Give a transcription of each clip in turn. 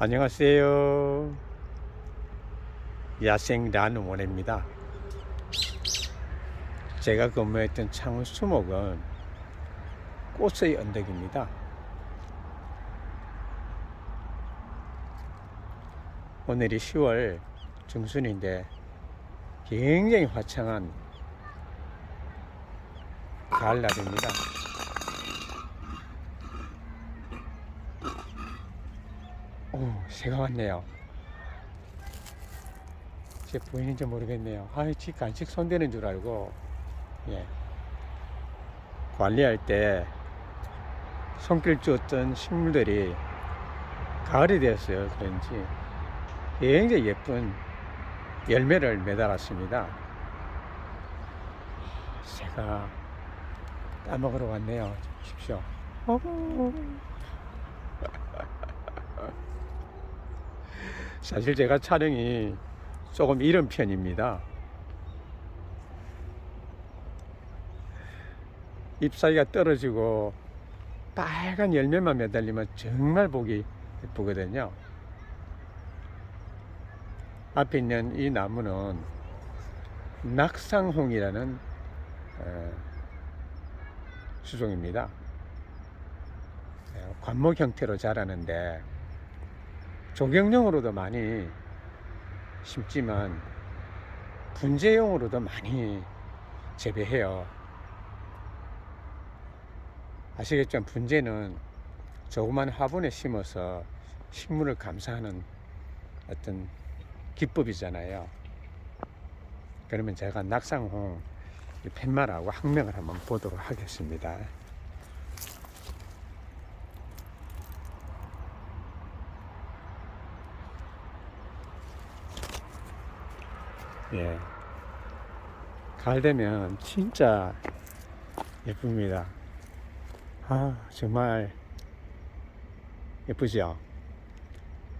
안녕하세요. 야생 란원입니다. 제가 근무했던 창원 수목은 꽃의 언덕입니다. 오늘이 10월 중순인데 굉장히 화창한 가을날입니다. 오, 새가 왔네요. 제 보이는지 모르겠네요. 아, 지 간식 손대는 줄 알고, 예. 관리할 때 손길 주었던 식물들이 가을이 되었어요. 그런지 굉장히 예쁜 열매를 매달았습니다. 새가 따먹으러 왔네요. 보십시오. 어구. 사실 제가 촬영이 조금 이른 편입니다. 잎사귀가 떨어지고 빨간 열매만 매달리면 정말 보기 예쁘거든요. 앞에 있는 이 나무는 낙상홍이라는 어, 수종입니다. 예, 관목 형태로 자라는데 조경용으로도 많이 심지만 분재용으로도 많이 재배해요. 아시겠지만 분재는 조그만 화분에 심어서 식물을 감사하는 어떤 기법이잖아요. 그러면 제가 낙상홍 이 팻말하고 학명을 한번 보도록 하겠습니다. 예. 가을 되면 진짜 예쁩니다. 아, 정말 예쁘죠?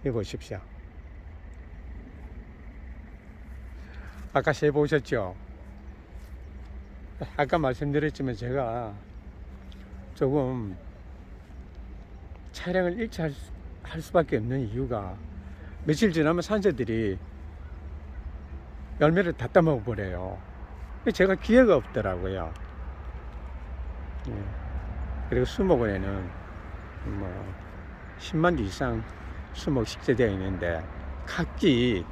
이거 보십시오. 아까 새 보셨죠? 아까 말씀드렸지만 제가 조금 촬영을 일찍 할, 수, 할 수밖에 없는 이유가 며칠 지나면 산새들이 열매를 다 따먹어 버려요. 제가 기회가 없더라고요. 예. 그리고 수목원에는 뭐 10만 주 이상 수목 식재되어 있는데 각기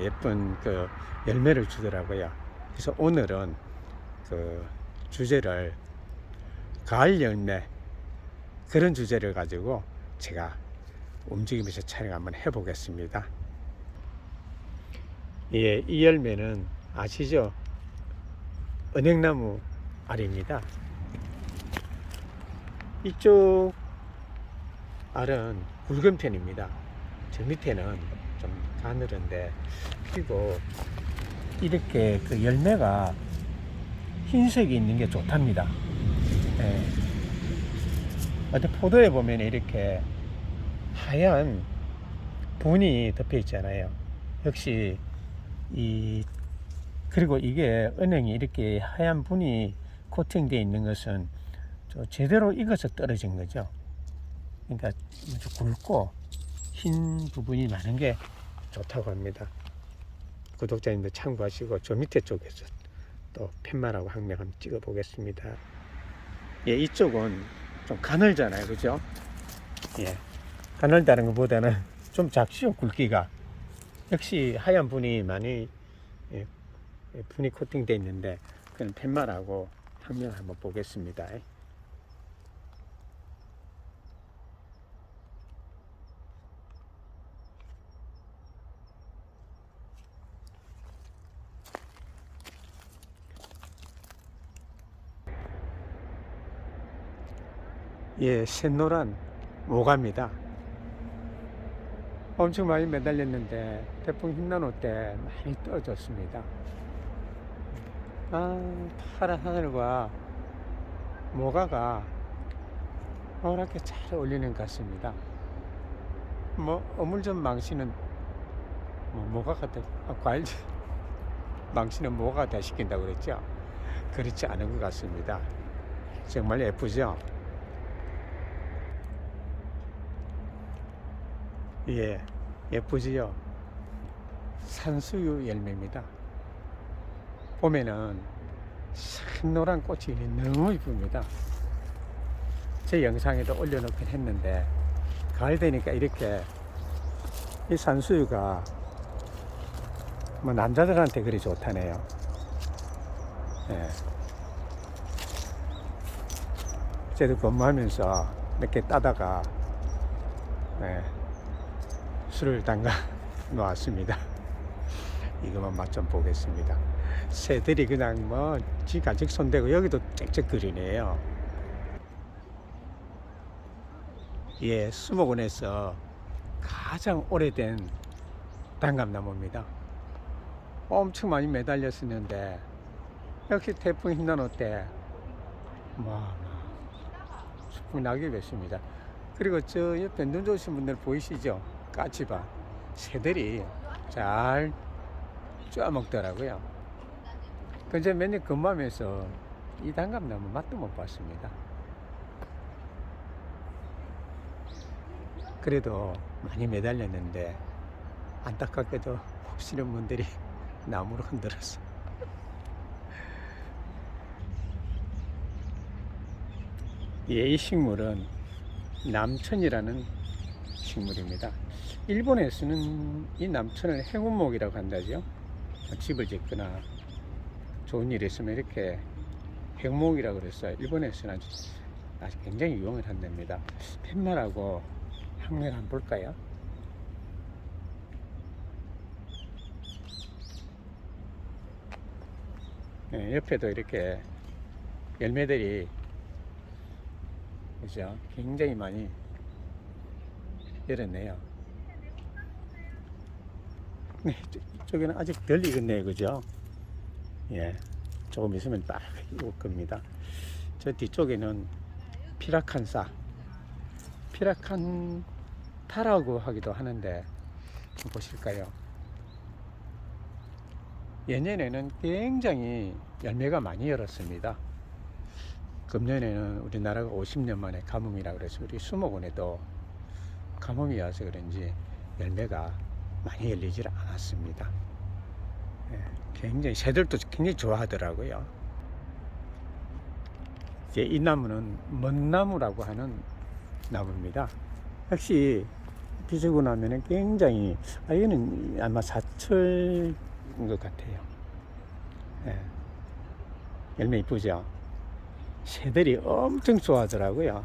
예쁜 그 열매를 주더라고요. 그래서 오늘은 그 주제를 가을 열매 그런 주제를 가지고 제가 움직이면서 촬영 한번 해보겠습니다. 예, 이 열매는 아시죠? 은행나무 알입니다. 이쪽 알은 굵은 편입니다. 저 밑에는 좀 가늘은데 그리고 이렇게 그 열매가 흰색이 있는 게 좋답니다. 예. 어떤 포도에 보면 이렇게 하얀 분이 덮여 있잖아요. 역시 이 그리고 이게 은행이 이렇게 하얀 분이 코팅되어 있는 것은 제대로 익어서 떨어진 거죠. 그러니까 아주 굵고 흰 부분이 많은 게 좋다고 합니다. 구독자님들 참고하시고 저 밑에 쪽에서 또 팻말하고 항명 한번 찍어 보겠습니다. 예, 이쪽은 좀 가늘잖아요. 그죠? 예. 가늘다는 것보다는 좀 작시요, 굵기가. 역시 하얀 분이 많이 예, 분이 코팅되어 있는데 그건 팻말하고 항명 한번 보겠습니다. 예, 샛노란 모가입니다. 엄청 많이 매달렸는데 태풍 흰나노 때 많이 떨어졌습니다. 아, 파란 하늘과 모가가 노랗게 잘 어울리는 것 같습니다. 뭐 어물전 망치는 뭐 모가가 더 아, 과일 망치는 모가가 더 시킨다고 그랬죠. 그렇지 않은 것 같습니다. 정말 예쁘죠. 예, 예쁘지요? 산수유 열매입니다. 봄에는 흰노란 꽃이 너무 이쁩니다. 제 영상에도 올려놓긴 했는데, 가을 되니까 이렇게 이 산수유가 뭐 남자들한테 그리 좋다네요. 예. 저도 근무하면서 이렇게 따다가 예, 술을 담가 놓았습니다. 이거만 맛 좀 보겠습니다. 새들이 그냥 뭐 지가직 손대고 여기도 짹짹거리네요. 예, 수목원에서 가장 오래된 단감나무입니다. 엄청 많이 매달렸었는데 역시 태풍 흰난호 때 뭐, 수풍 나게 됐습니다. 그리고 저 옆에 눈 좋으신 분들 보이시죠? 까치바 새들이 잘 쪼아먹더라고요. 근데 맨날 근무하면서 이 단감나무 맛도 못 봤습니다. 그래도 많이 매달렸는데 안타깝게도 혹시는 분들이 나무로 흔들었어. 예, 이 식물은 남천이라는 식물입니다. 일본에서는 이 남천을 행운목이라고 한다죠. 집을 짓거나 좋은 일이 있으면 이렇게 행목이라고 그래서 일본에서는 아주, 굉장히 유용을 한답니다. 팻말하고 향내를 한번 볼까요? 네, 옆에도 이렇게 열매들이 그죠? 굉장히 많이 열었네요. 네, 이쪽- 이쪽에는 아직 덜 익었네요, 그죠? 예, 조금 있으면 딱 익을 겁니다. 저 뒤쪽에는 피라칸사, 피라칸타라고 하기도 하는데 좀 보실까요? 예년에는 굉장히 열매가 많이 열었습니다. 금년에는 우리나라가 50년 만에 가뭄이라 그래서 우리 수목원에도 가뭄이 와서 그런지 열매가 많이 열리질 않았습니다. 예, 굉장히 새들도 굉장히 좋아하더라고요. 이제 이 나무는 먼나무라고 하는 나무입니다. 역시 비추고 나면은 굉장히 아 이거는 아마 사철인 것 같아요. 예. 열매 이쁘죠? 새들이 엄청 좋아하더라고요.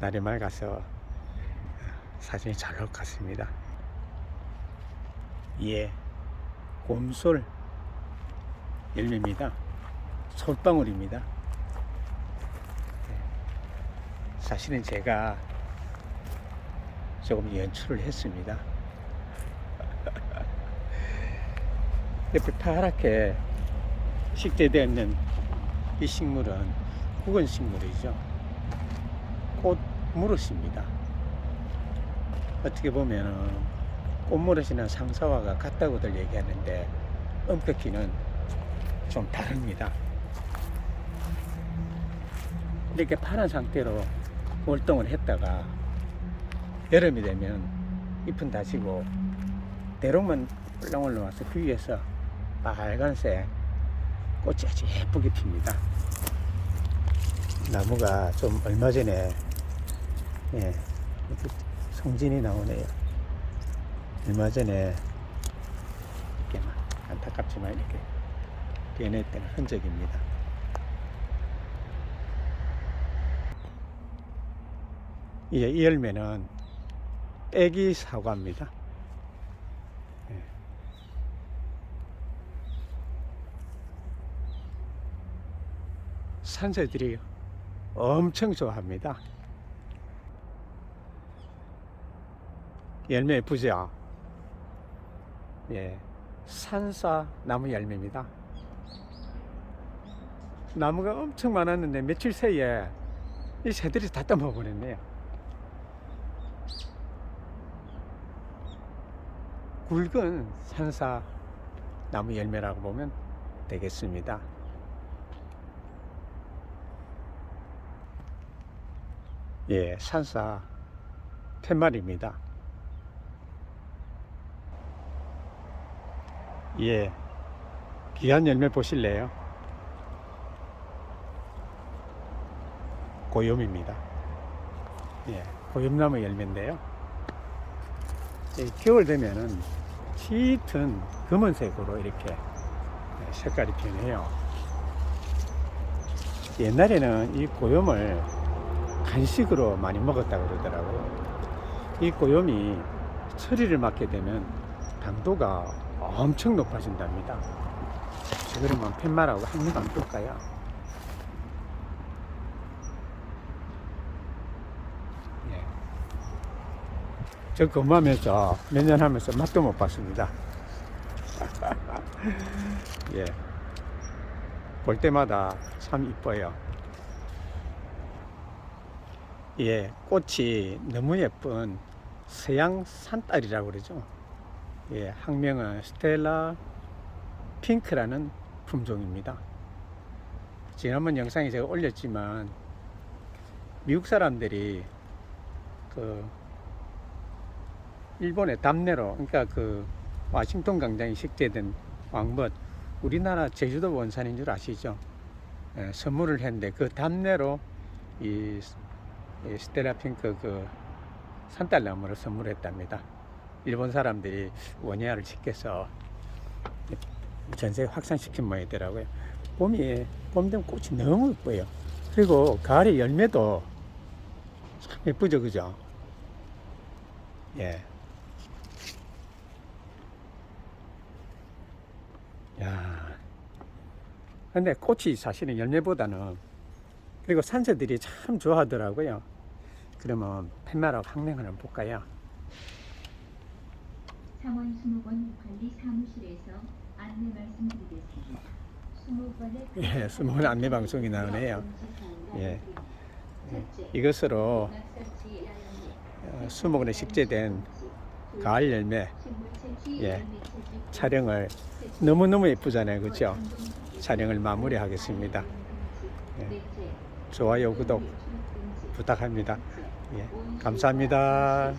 날이 맑아서 사진이 잘 나올 것 같습니다. 예, 곰솔 열매입니다. 솔방울입니다. 네. 사실은 제가 조금 연출을 했습니다. 옆에 파랗게 식재되어 있는 이 식물은 국은 식물이죠. 꽃 무릇입니다. 어떻게 보면은 꽃무릇이나 상사화가 같다고들 얘기하는데 엄격히는 좀 다릅니다. 이렇게 파란 상태로 월동을 했다가 여름이 되면 잎은 다지고 대롱만 올라올라 와서 그 위에서 빨간색 꽃이 아주 예쁘게 핍니다. 나무가 좀 얼마 전에 예, 성진이 나오네요. 얼마 전에 이렇게 막 안타깝지만 이렇게 변했던 흔적입니다. 예, 이 열매는 애기 사과입니다. 예. 산새들이 엄청 좋아합니다. 열매 예쁘죠? 예. 산사 나무 열매입니다. 나무가 엄청 많았는데 며칠 새에 이 새들이 다 떠먹어버렸네요. 굵은 산사 나무 열매라고 보면 되겠습니다. 예, 산사 팻말입니다. 예. 귀한 열매 보실래요? 고염입니다. 예. 고염나무 열매인데요. 이 겨울 되면은 짙은 검은색으로 이렇게 색깔이 변해요. 옛날에는 이 고염을 간식으로 많이 먹었다고 그러더라고요. 이 고염이 처리를 맡게 되면 당도가 엄청 높아진답니다. 자, 그러면 팻말하고 한입안 볼까요? 예. 저 근무하면서 몇 년 하면서 맛도 못 봤습니다. 예. 볼 때마다 참 이뻐요. 예, 꽃이 너무 예쁜 서양 산딸이라고 그러죠. 예, 학명은 스텔라 핑크라는 품종입니다. 지난번 영상에 제가 올렸지만 미국 사람들이 그 일본의 담내로 그러니까 그 와싱턴 광장에 식재된 왕벗 우리나라 제주도 원산인 줄 아시죠? 예, 선물을 했는데 그 담내로 이, 이 스텔라 핑크 그 산딸나무를 선물했답니다. 일본 사람들이 원예화를 시켜서 전세에 확산시킨 모양이더라고요. 봄이 봄 되면 꽃이 너무 예뻐요. 그리고 가을에 열매도 참 예쁘죠, 그죠? 예. 야. 근데 꽃이 사실은 열매보다는 그리고 산새들이 참 좋아하더라고요. 그러면 팻말하고 학명을 한번 볼까요? 창원 수목원 관리 사무실에서 안내 말씀드리겠습니다. 수목원의 예, 수목원 안내 방송이 나오네요. 예. 이것으로 어, 수목원에 식재된 가을 열매 예, 촬영을 너무너무 예쁘잖아요. 그죠? 촬영을 마무리하겠습니다. 예. 좋아요, 구독 부탁합니다. 예, 감사합니다.